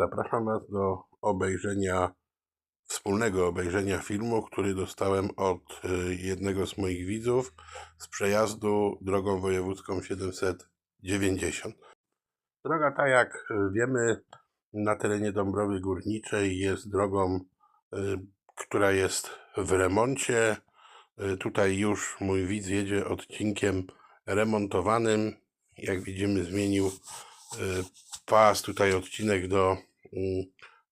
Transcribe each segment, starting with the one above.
Zapraszam Was do obejrzenia, wspólnego obejrzenia filmu, który dostałem od y, jednego z moich widzów z przejazdu drogą wojewódzką 790. Droga ta, jak y, wiemy, na terenie Dąbrowy Górniczej jest drogą, y, która jest w remoncie. Tutaj już mój widz jedzie odcinkiem remontowanym. Jak widzimy, zmienił pas, tutaj odcinek do mm,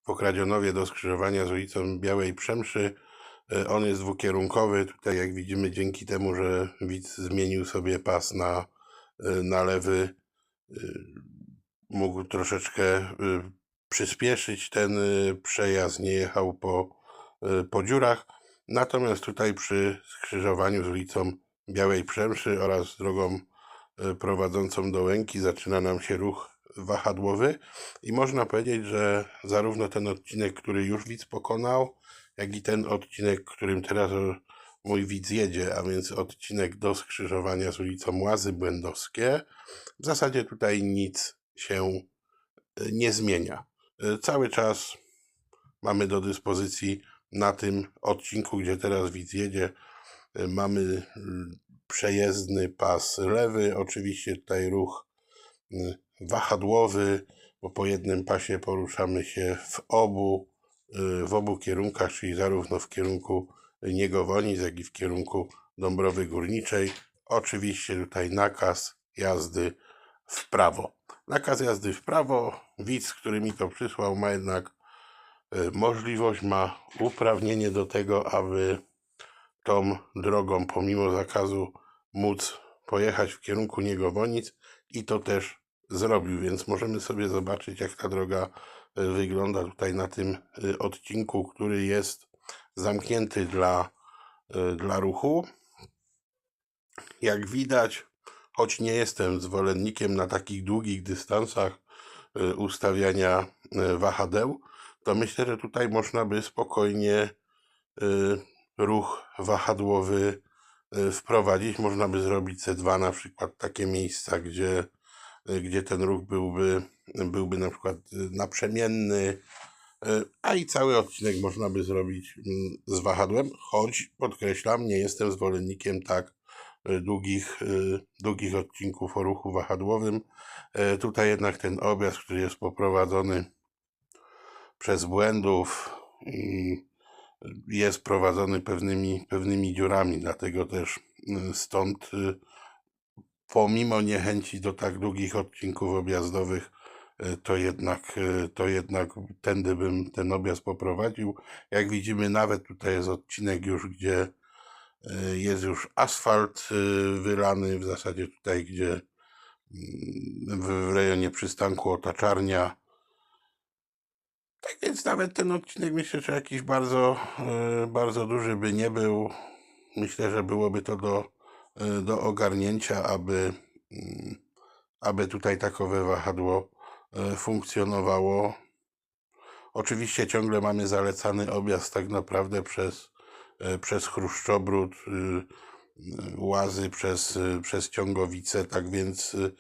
w Okradzionowie do skrzyżowania z ulicą Białej Przemszy. Y, On jest dwukierunkowy. Tutaj, jak widzimy, dzięki temu, że widz zmienił sobie pas na, y, na lewy, y, mógł troszeczkę przyspieszyć ten przejazd, nie jechał po, po dziurach. Natomiast tutaj przy skrzyżowaniu z ulicą Białej Przemszy oraz drogą prowadzącą do Łęki zaczyna nam się ruch wahadłowy i można powiedzieć, że zarówno ten odcinek, który już widz pokonał, jak i ten odcinek, którym teraz mój widz jedzie, a więc odcinek do skrzyżowania z ulicą Łazy Błędowskie, w zasadzie tutaj nic się y, nie zmienia. Y, Cały czas mamy do dyspozycji na tym odcinku, gdzie teraz widz jedzie, y, mamy przejezdny pas lewy, oczywiście tutaj ruch wahadłowy, bo po jednym pasie poruszamy się w obu, y, w obu kierunkach, czyli zarówno w kierunku Niegowonic, jak i w kierunku Dąbrowy Górniczej. Oczywiście tutaj nakaz jazdy w prawo. Nakaz jazdy w prawo, widz, który mi to przysłał, ma jednak y, możliwość, ma uprawnienie do tego, aby tą drogą, pomimo zakazu, móc pojechać w kierunku Niegowonic i to też zrobił, więc możemy sobie zobaczyć, jak ta droga y, wygląda tutaj na tym y, odcinku, który jest zamknięty dla, y, dla ruchu. Jak widać, choć nie jestem zwolennikiem na takich długich dystansach ustawiania wahadeł, to myślę, że tutaj można by spokojnie ruch wahadłowy wprowadzić. Można by zrobić C2 na przykład takie miejsca, gdzie, gdzie ten ruch byłby, byłby na przykład y, naprzemienny, y, a i cały odcinek można by zrobić mm, z wahadłem, choć podkreślam, nie jestem zwolennikiem tak y, długich, długich odcinków o ruchu wahadłowym. Tutaj jednak ten objazd, który jest poprowadzony przez błędów jest prowadzony pewnymi, pewnymi dziurami, dlatego też stąd pomimo niechęci do tak długich odcinków objazdowych, y, to jednak, y, to jednak tędy bym ten objazd poprowadził. Jak widzimy, nawet tutaj jest odcinek już, gdzie y, jest już asfalt wylany, w zasadzie tutaj, gdzie mm, w rejonie przystanku Otaczarnia. Tak więc nawet ten odcinek myślę, że jakiś bardzo, bardzo duży by nie był. Myślę, że byłoby to do, do ogarnięcia, aby, mm, aby tutaj takowe wahadło y, funkcjonowało. Oczywiście ciągle mamy zalecany objazd tak naprawdę przez, y, przez Chruszczobród, y, y, Łazy, przez, y, przez Ciągowice, tak więc y,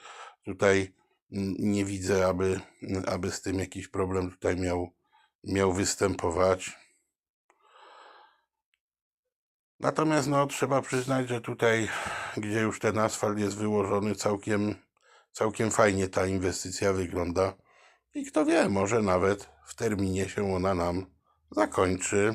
tutaj mm, nie widzę, aby, aby z tym jakiś problem tutaj miał, miał występować. Natomiast no, trzeba przyznać, że tutaj, gdzie już ten asfalt jest wyłożony, całkiem, całkiem fajnie ta inwestycja wygląda. I kto wie, może nawet w terminie się ona nam zakończy.